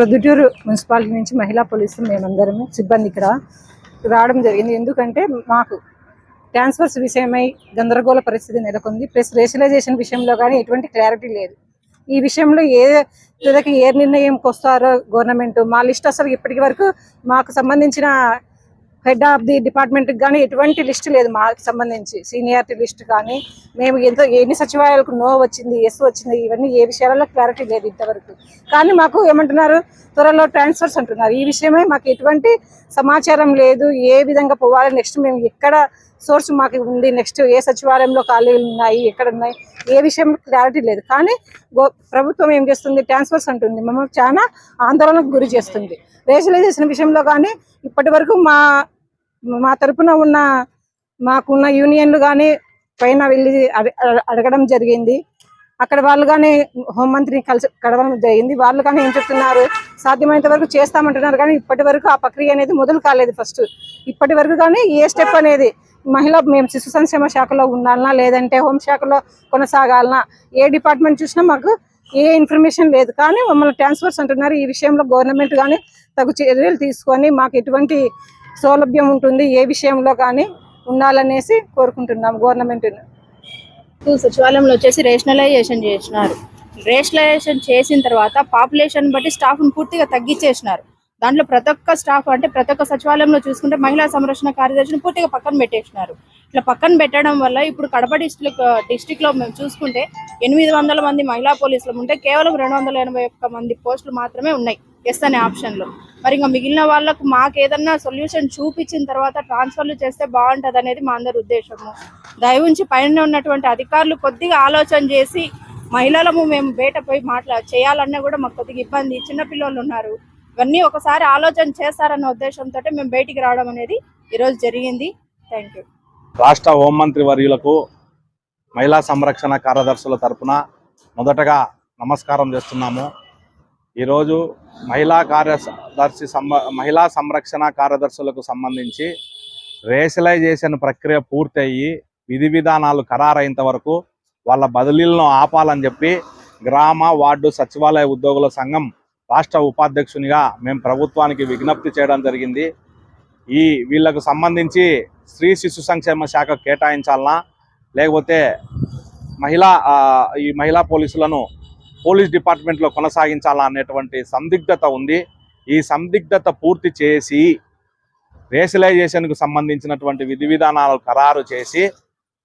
Proddatur municipality నుంచి మహిళా పోలీసులు మేమందరము సిబ్బంది ఇక్కడ రావడం జరిగింది. ఎందుకంటే మాకు ట్రాన్స్ఫర్స్ విషయమై గందరగోళ పరిస్థితి నెలకొంది. ప్లస్ రేషనలైజేషన్ విషయంలో కానీ ఎటువంటి క్లారిటీ లేదు. ఈ విషయంలో ఏ తుదకి ఏ నిర్ణయంకి వస్తారో గవర్నమెంట్ మా లిస్ట్ అసలు ఇప్పటికి వరకు మాకు సంబంధించిన హెడ్ ఆఫ్ ది డిపార్ట్మెంట్కి కానీ ఎటువంటి లిస్ట్ లేదు మాకు సంబంధించి. సీనియారిటీ లిస్ట్ కానీ మేము ఎంతో ఎన్ని సచివాలయాలకు నో వచ్చింది ఎస్ వచ్చింది ఇవన్నీ ఏ విషయాలలో క్లారిటీ లేదు ఇంతవరకు. కానీ మాకు ఏమంటున్నారు త్వరలో ట్రాన్స్ఫర్స్ అంటున్నారు. ఈ విషయమై మాకు ఎటువంటి సమాచారం లేదు ఏ విధంగా పోవాలి నెక్స్ట్ మేము ఎక్కడ సోర్స్ మాకు ఉంది నెక్స్ట్ ఏ సచివాలయంలో ఖాళీలు ఉన్నాయి ఎక్కడ ఉన్నాయి ఏ విషయంలో క్లారిటీ లేదు. కానీ గో- ప్రభుత్వం ఏం చేస్తుంది ట్రాన్స్ఫర్స్ అంటుంది. మమ్మల్ని చాలా ఆందోళనకు గురి చేస్తుంది. రేషనలైజేషన్ విషయంలో కానీ ఇప్పటి వరకు మా మా తరపున ఉన్న మాకున్న యూనియన్లు కానీ పైన వెళ్ళి అడ- అడగడం జరిగింది. అక్కడ వాళ్ళు కానీ హోంమంత్రిని కలిసి కడవడం జరిగింది. వాళ్ళు కానీ ఏం చెప్తున్నారు? సాధ్యమైనంత వరకు చేస్తామంటున్నారు కానీ ఇప్పటి వరకు ఆ ప్రక్రియ అనేది మొదలు కాలేదు ఫస్ట్. ఇప్పటి వరకు కానీ ఏ స్టెప్ అనేది మహిళ మేము శిశు సంక్షేమ శాఖలో ఉండాలనా లేదంటే హోంశాఖలో కొనసాగాలనా ఏ డిపార్ట్మెంట్ చూసినా మాకు ఏ ఇన్ఫర్మేషన్ లేదు. కానీ మమ్మల్ని ట్రాన్స్ఫర్స్ అంటున్నారు. ఈ విషయంలో గవర్నమెంట్ కానీ తగు చర్యలు తీసుకొని మాకు ఎటువంటి సౌలభ్యం ఉంటుంది ఏ విషయంలో కానీ ఉండాలనేసి కోరుకుంటున్నాం గవర్నమెంట్ సచివాలయంలో వచ్చేసి రేషనలైజేషన్ చేసినారు. రేషనలైజేషన్ చేసిన తర్వాత పాపులేషన్ బట్టి స్టాఫ్ను పూర్తిగా తగ్గించేసినారు. దాంట్లో ప్రతి ఒక్క స్టాఫ్ అంటే ప్రతి ఒక్క సచివాలయంలో చూసుకుంటే మహిళా సంరక్షణ కార్యదర్శిని పూర్తిగా పక్కన పెట్టేసినారు. ఇట్లా పక్కన పెట్టడం వల్ల ఇప్పుడు కడప డిస్ట్రిక్ట్ డిస్టిక్లో మేము చూసుకుంటే ఎనిమిది వందల మంది మహిళా పోలీసులు ఉంటే కేవలం రెండు వందల ఎనభై ఒక్క మంది పోస్టులు మాత్రమే ఉన్నాయి. ఎస్ అనే ఆప్షన్లో మరి ఇంకా మిగిలిన వాళ్ళకు మాకు ఏదన్నా సొల్యూషన్ చూపించిన తర్వాత ట్రాన్స్ఫర్లు చేస్తే బాగుంటది అనేది మా అందరి ఉద్దేశము. దయవుంచి పైన ఉన్నటువంటి అధికారులు కొద్దిగా ఆలోచన చేసి మహిళలము మేము బయట పోయి మాట్లా చేయాలన్నా కూడా మాకు కొద్దిగా ఇబ్బంది. చిన్నపిల్లలు ఉన్నారు. ఇవన్నీ ఒకసారి ఆలోచన చేస్తారన్న ఉద్దేశంతో మేము బయటికి రావడం అనేది ఈరోజు జరిగింది. థ్యాంక్ యూ రాష్ట్ర హోంమంత్రి వర్యులకు మహిళా సంరక్షణ కార్యదర్శుల తరపున మొదటగా నమస్కారం చేస్తున్నాము. ఈరోజు మహిళా కార్యదర్శి సంబ మహిళా సంరక్షణ కార్యదర్శులకు సంబంధించి రేషలైజేషన్ ప్రక్రియ పూర్తయ్యి విధి విధానాలు ఖరారైనంత వరకు వాళ్ళ బదిలీలను ఆపాలని చెప్పి గ్రామ వార్డు సచివాలయ ఉద్యోగుల సంఘం రాష్ట్ర ఉపాధ్యక్షునిగా మేము ప్రభుత్వానికి విజ్ఞప్తి చేయడం జరిగింది. ఈ వీళ్ళకు సంబంధించి స్త్రీ శిశు సంక్షేమ శాఖ కేటాయించాలనా లేకపోతే మహిళా ఈ మహిళా పోలీసులను పోలీస్ డిపార్ట్మెంట్లో కొనసాగించాలా అనేటువంటి సందిగ్ధత ఉంది. ఈ సందిగ్ధత పూర్తి చేసి రేషలైజేషన్కు సంబంధించినటువంటి విధి విధానాలు ఖరారు చేసి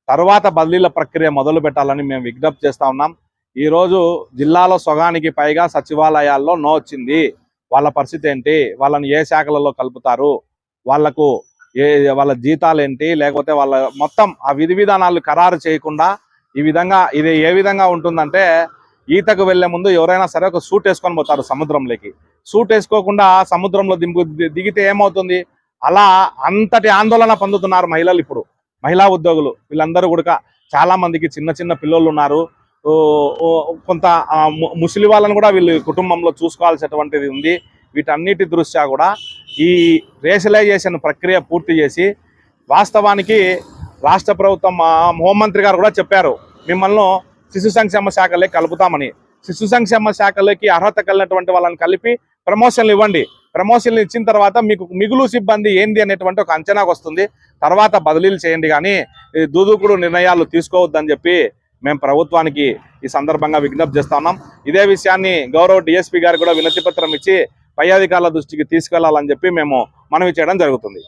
తర్వాత బదిలీల ప్రక్రియ మొదలు పెట్టాలని మేము విజ్ఞప్తి చేస్తా ఉన్నాం. ఈరోజు జిల్లాలో సొగానికి పైగా సచివాలయాల్లో నో వచ్చింది. వాళ్ళ పరిస్థితి ఏంటి? వాళ్ళని ఏ శాఖలలో కలుపుతారు? వాళ్ళకు ఏ వాళ్ళ జీతాలు ఏంటి? లేకపోతే వాళ్ళ మొత్తం ఆ విధి విధానాలు ఖరారు చేయకుండా ఈ విధంగా ఇది ఏ విధంగా ఉంటుందంటే ఈతకు వెళ్ళే ముందు ఎవరైనా సరే ఒక సూట్ వేసుకొని పోతారు సముద్రంలోకి. సూట్ వేసుకోకుండా సముద్రంలో దింపు దిగితే ఏమవుతుంది? అలా అంతటి ఆందోళన పొందుతున్నారు మహిళలు ఇప్పుడు. మహిళా ఉద్యోగులు వీళ్ళందరూ కూడా చాలా మందికి చిన్న చిన్న పిల్లలు ఉన్నారు. కొంత ము- ముసలి వాళ్ళని కూడా వీళ్ళు కుటుంబంలో చూసుకోవాల్సినటువంటిది ఉంది. వీటన్నిటి దృష్ట్యా కూడా ఈ రేషలైజేషన్ ప్రక్రియ పూర్తి చేసి వాస్తవానికి రాష్ట్ర ప్రభుత్వం హోంమంత్రి గారు కూడా చెప్పారు. మిమ్మల్ని శిశు సంక్షేమ శాఖలే కలుపుతామని. శిశు సంక్షేమ శాఖలోకి అర్హత కలిగినటువంటి వాళ్ళని కలిపి ప్రమోషన్లు ఇవ్వండి. ప్రమోషన్లు ఇచ్చిన తర్వాత మీకు మిగులు సిబ్బంది ఏంది అనేటువంటి ఒక అంచనాకు వస్తుంది. తర్వాత బదిలీలు చేయండి కానీ దూదుకుడు నిర్ణయాలు తీసుకోవద్దని చెప్పి మేము ప్రభుత్వానికి ఈ సందర్భంగా విజ్ఞప్తి చేస్తున్నాం ఇదే విషయాన్ని గౌరవ డిఎస్పీ గారు కూడా వినతిపత్రం ఇచ్చి పై అధికారుల దృష్టికి తీసుకెళ్ళాలని చెప్పి మేము మనవి చేయడం జరుగుతుంది.